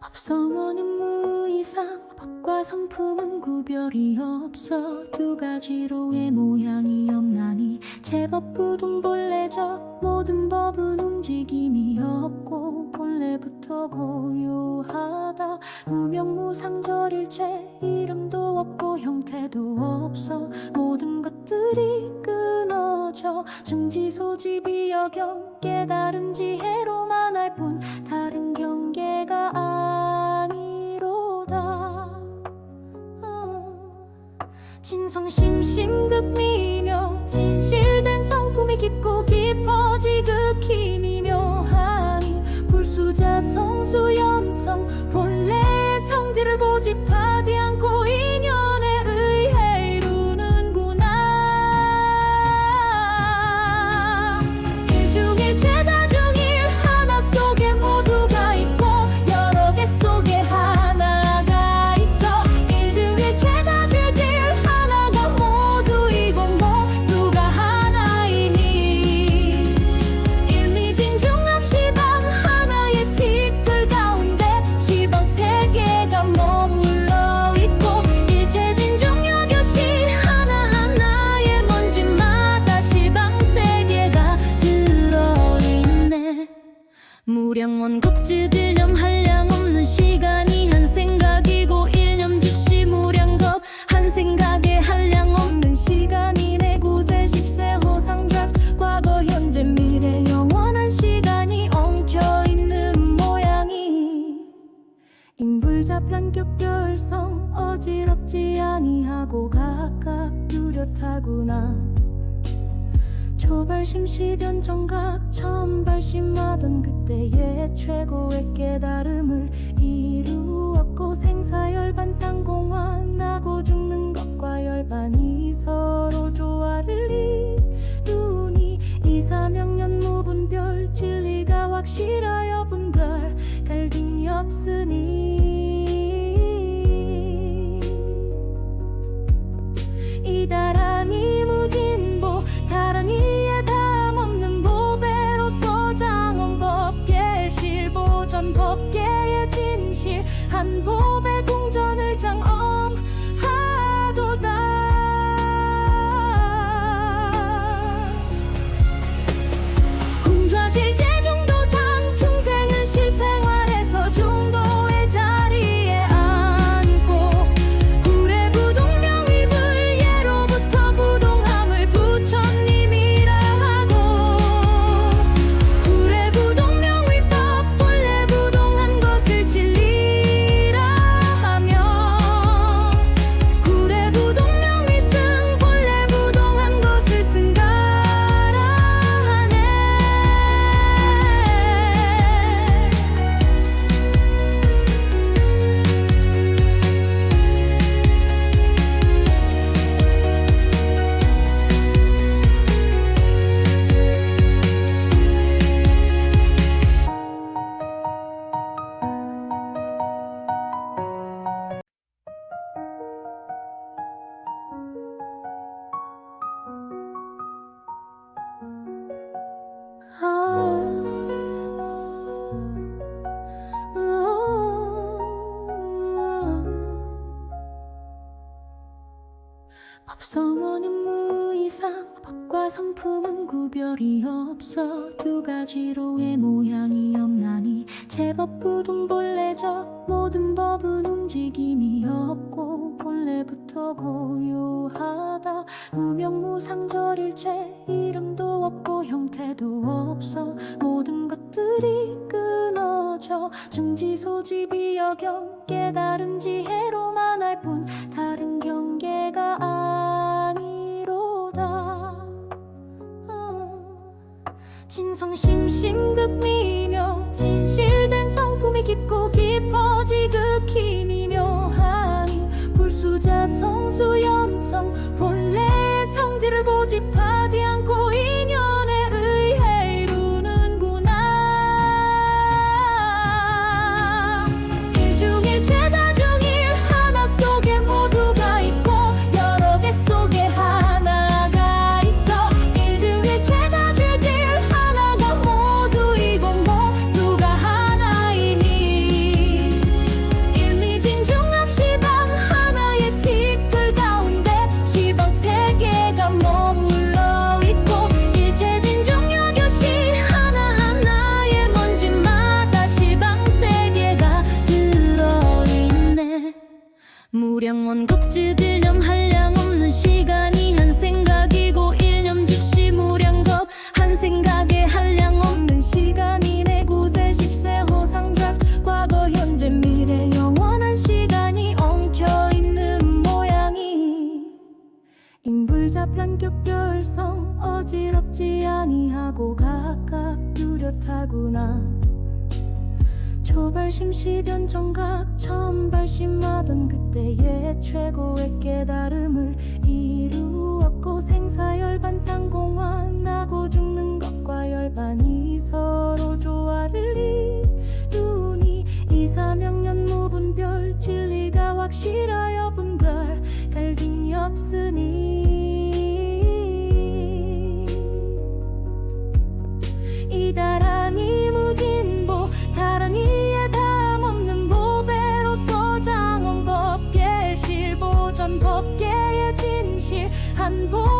법성어는 무이상 법과 성품은 구별이 없어 두 가지로의 모양이 없나니? 제법 부동 본래적 모든 법은 움직임이 없고 본래부터 고요하다. 무명무상절일체 이름도 없고 형태도 없어. 모든 것들이 끊어져. 증지소집이 여경 깨달은 지혜로만 알뿐 다른 아니로다 어. 진성심심극미며 진실된 성품이 깊고 깊어지 극 무량원 겁지들념 한량 없는 시간이 한 생각이고 일념 즉시 무량겁 한 생각에 한량 없는 시간이네 구세 십세 호상작 과거 현재 미래 영원한 시간이 엉켜있는 모양이. 인불잡란 격결성 어지럽지 아니하고 각각 뚜렷하구나 초발심 시변 정각 처음 발심하던 그때의 최고의 깨달음을 이루었고 생사열반 상공화 나고 죽는 것과 열반이 서로 조화를 이루니 이사명년 무분별 진리가 확실하여 분별 갈등이 없으니 이다란이 무진보 다란이 한 법성어는 무이상 법과 성품은 구별이 없어. 두 가지로의 모양이 없나니? 제법 부동본래적 모든 법은 움직임이 없고 본래부터 고요하다. 무명무상절일체 이름도 없고 형태도 없어. 모든 것들이 끊어져. 증지소집이 여경 깨달은 지혜로만 알뿐 진성심심극 미며 진실된 성품이 깊고 깊어 영원 겁지들렴 한량 없는 시간이 한 생각이고 일념 즉시 무량겁 한 생각에 한량 없는 시간이 내 구세 십세 호상작 과거 현재 미래 영원한 시간이 엉켜있는 모양이 인불잡란 격결성 어지럽지 아니하고 각각 뚜렷하구나 초발심 시변 정각 처음 발심하던 그때의 최고의 깨달음을 이루었고 생사열반 상공환 나고 죽는 것과 열반이 서 Oh.